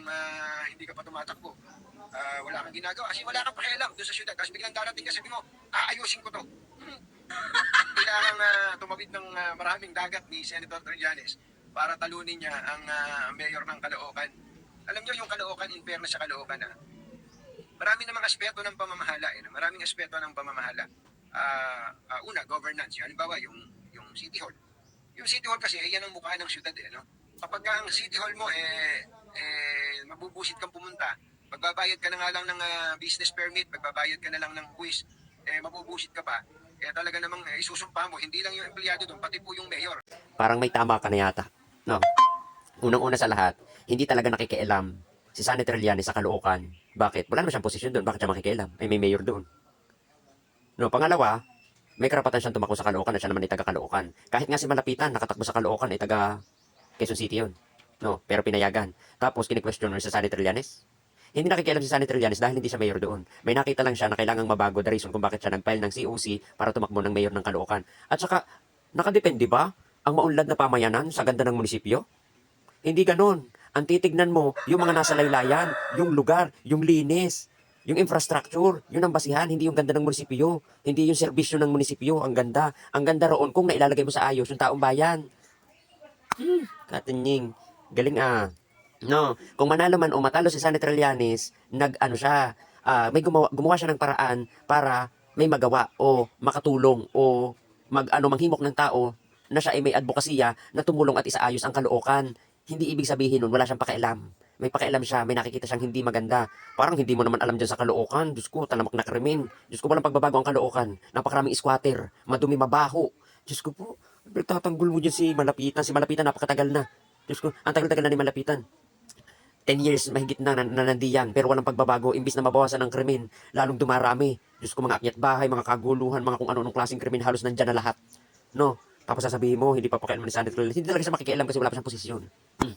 nung ah, hindi ka pa tumatakbo, ah, wala kang ginagawa kasi wala kang pakialam doon sa syudad. Tapos biglang darating ka sabi mo, aayusin ko to. Hmm. Kailangan uh, tumawid ng ah, maraming dagat ni Senator Trillanes para talunin niya ang ah, mayor ng Caloocan. Alam niyo yung Caloocan, in fairness sa Caloocan, ah, marami namang aspeto ng pamamahala. Eh, maraming aspeto ng pamamahala. Ah, ah, una, governance. Yung, halimbawa, yung, yung City Hall. Yung City Hall kasi, eh, yan ang mukha ng syudad. Eh, no? Kapag ka ang City Hall mo, eh, eh, mabubusit kang pumunta, magbabayad ka na nga lang ng ah, business permit, magbabayad ka na lang ng quiz, eh, mabubusit ka pa, eh, talaga namang eh, isusumpa mo, hindi lang yung empleyado doon, pati po yung mayor. Parang may tama ka na yata. No? Unang-una sa lahat, hindi talaga nakikialam si Sunny Trillanes sa Caloocan. Bakit? Wala naman siyang posisyon doon. Bakit siya makikialam? Ay, may mayor doon. No, pangalawa, may karapatan siyang tumakbo sa Caloocan at siya naman ay taga Caloocan. Kahit nga si Malapitan, nakatakbo sa Caloocan, ay taga Quezon City yun. No, pero pinayagan. Tapos, kini-question mo sa Sunny Trillanes. Hindi nakikialam si Sunny Trillanes dahil hindi siya mayor doon. May nakita lang siya na kailangang mabago the reason kung bakit siya nag-file ng COC para tumakbo ng mayor ng Caloocan. At saka, nakadepende ba ang maunlad na pamayanan sa ganda ng munisipyo? Hindi ganon. Ang titignan mo, yung mga nasa laylayan, yung lugar, yung linis, yung infrastructure, yun ang basihan, hindi yung ganda ng munisipyo. Hindi yung serbisyo ng munisipyo, ang ganda. Ang ganda roon kung nailalagay mo sa ayos yung taong bayan. Hmm, katinying. Galing ah. No, kung manalo man o matalo si Sunny Trillanes, nag ano siya, ah, may gumawa, gumawa siya ng paraan para may magawa o makatulong o mag ano manghimok ng tao na siya ay may advokasya na tumulong at isaayos ang kalookan. Hindi ibig sabihin nun, wala siyang pakialam. May pakialam siya, may nakikita siyang hindi maganda. Parang hindi mo naman alam dyan sa kalookan. Diyos ko, talamak na krimen. Diyos ko, walang pagbabago ang kalookan. Napakaraming squatter, madumi, mabaho. Diyos ko po, tatanggol mo dyan si Malapitan. Si Malapitan, napakatagal na. Diyos ko, ang tagal-tagal na ni Malapitan. 10 years mahigit na, na, na nandiyan pero walang pagbabago imbis na mabawasan ang krimen lalong dumarami. Diyos ko mga akyat bahay mga kaguluhan mga kung ano-anong klaseng krimen halos nandyan na lahat. No? Tapos sasabihin mo hindi pa pakialam ni Sandra hindi talaga siya makikialam kasi wala pa siyang posisyon. Hmm.